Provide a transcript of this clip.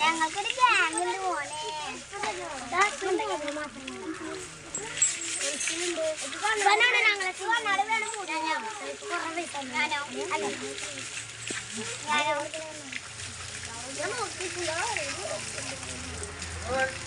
ഞങ്ങൾക്കൊരു ഗ്യാങ്ങിന്റെ പോലെ ഞാനോ? ഞാൻ നോക്കിയിട്ടില്ല Look.